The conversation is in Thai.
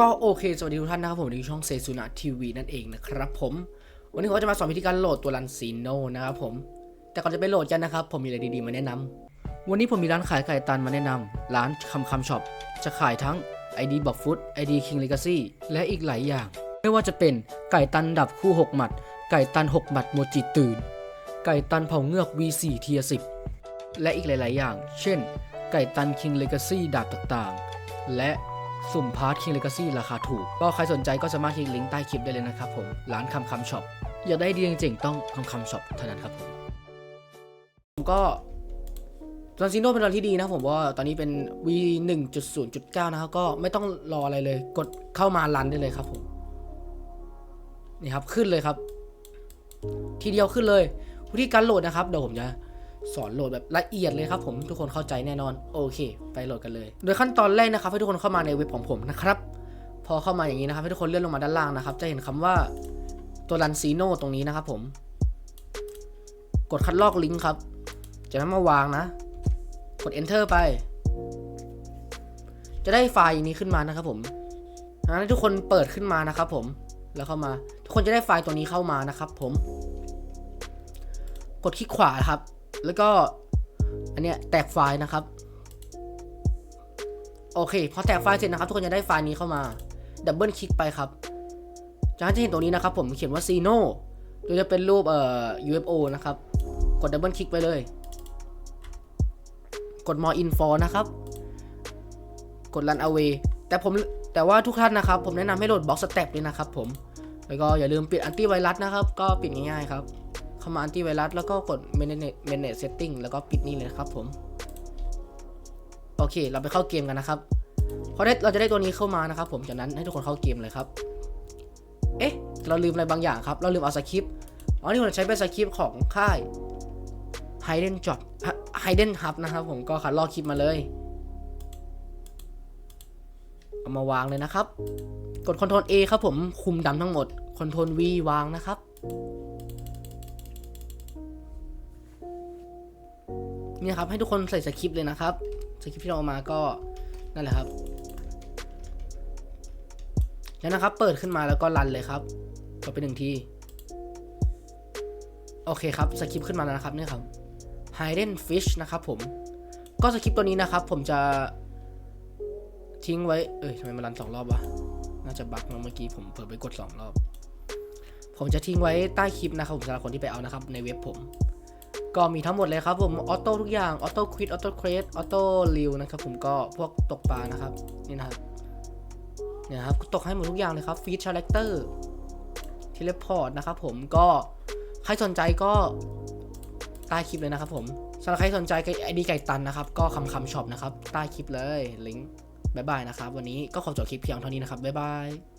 ก็โอเค สวัสดีทุกท่านนะครับผมในช่องเซซูนะทีวีนั่นเองนะครับผม วันนี้ผมก็จะมาสอนวิธีการโหลดตัวรันซีโนนะครับผม แต่ก่อนจะไปโหลดกันนะครับ ผมมีอะไรดีๆมาแนะนำวันนี้ผมมีร้านขายไก่ตันมาแนะนำร้านคำคำช็อปจะขายทั้ง ID บอกฟุต ID King Legacy และอีกหลายอย่าง ไม่ว่าจะเป็นไก่ตันดับคู่ 6 หมัด ไก่ตัน 6 หมัดโมจิตื่น ไก่ตันเผาเงือก V4 เทีย10และอีกหลาย ๆ อย่าง เช่น ไก่ตัน King Legacy ดาบต่างๆ และ สุ่มพาร์ท King Legacy ราคาถูก ก็ใครสนใจก็สามารถคลิกลิงก์ใต้คลิปได้เลยนะครับผม ร้านคำคำช็อป อยากได้ดีจริงๆต้องคำคำช็อปเท่านั้นครับผมก็ตอนซีโนเป็นตอนที่ดีนะผมว่าตอนนี้เป็น V 1.0.9 นะครับ ก็ไม่ต้องรออะไรเลย กดเข้ามารันได้เลยครับผม นี่ครับขึ้นเลยครับ ทีเดียวขึ้นเลย วิธีการโหลดนะครับ เดี๋ยวผมจะ สอนโหลดแบบละเอียดเลยครับผมทุกคนเข้าใจแน่นอนโอเค ไปโหลดกันเลย โดยขั้นตอนแรกนะครับให้ทุกคนเข้ามาในเว็บของผมนะครับพอเข้ามาอย่างนี้นะครับให้ทุกคนเลื่อนลงมาด้านล่างนะครับ จะเห็นคำว่าตัวรันซีโนตรงนี้นะครับผม กดคัดลอกลิงก์ครับจากนั้นมาวางนะ กด enter ไป จะได้ไฟล์นี้ขึ้นมานะครับผมให้ทุกคนเปิดขึ้นมานะครับผมแล้วเข้ามา ทุกคนจะได้ไฟล์ตัวนี้เข้ามานะครับผม กดคลิกขวาครับ แล้วก็อันเนี้ยแตกไฟล์นะครับ โอเคพอแตกไฟล์เสร็จนะครับ ทุกคนจะได้ไฟล์นี้เข้ามาดับเบิลคลิกไปครับจากนั้นจะเห็นตรงนี้นะครับผมเขียนว่า Zeno โดยจะเป็นรูปเอ่อ UFO นะครับ กดดับเบิลคลิกไปเลย กด more info นะครับ กด run away แต่ผมแต่ว่าทุกท่านนะครับ ผมแนะนำให้โหลด box step ด้วยนะครับผม แล้วก็อย่าลืมปิดอันตี้ไวรัสนะครับ ก็ปิดง่ายๆครับ เข้ามาอันตี้ไวรัสแล้วก็กด manage manage setting แล้วก็ปิดนี่เลยนะครับผม โอเค เราไปเข้าเกมกันนะครับ พอได้เราจะได้ตัวนี้เข้ามานะครับ ผม จากนั้นให้ทุกคนเข้าเกมเลยครับ เอ๊ะ เราลืมอะไรบางอย่างครับ เราลืมเอาสคริปต์ อ๋อ นี่ผมใช้เป็นสคริปต์ของค่าย Hidden Job Hidden Hub นะครับผม ก็คัดลอกคลิปมาเลย เอามาวางเลยนะครับ กด Ctrl A ครับผม คุมดำทั้งหมด Ctrl V วางนะครับ นี่ครับให้ทุกคนใส่สคริปต์เลยนะครับสคริปต์ที่เราเอามาก็นั่นแหละครับแล้วนะครับเปิดขึ้นมาแล้วก็รันเลยครับกดไปหนึ่งทีโอเคครับสคริปต์ขึ้นมาแล้วนะครับนี่ครับ Hidden Fish นะครับผมก็สคริปต์ตัวนี้นะครับ ผมจะทิ้งไว้ เอ้ยทำไมมันรันสองรอบวะน่าจะบั๊กนะเมื่อกี้ผมเปิดไปกดสองรอบ ผมจะทิ้งไว้ใต้คลิปนะครับผมสำหรับคนที่ไปเอานะครับ ในเว็บผม ก็มีทั้งหมดเลยครับผมออโต้ทุกอย่างออโต้ควิดออโต้เครสออโต้ริวนะครับผมก็พวกตกปลานะครับนี่นะครับเนี่ยครับตกให้หมดทุกอย่างเลยครับฟีดชาแรคเตอร์เทเลพอร์ตนะครับผมก็ใครสนใจก็ใต้คลิปเลยนะครับผมสำหรับใครสนใจไอดีไก่ตันนะครับ ก็คำคำช็อปนะครับ ใต้คลิปเลยลิงก์บายบายนะครับ วันนี้ก็ขอจบคลิปเพียงเท่านี้นะครับ บ๊ายบาย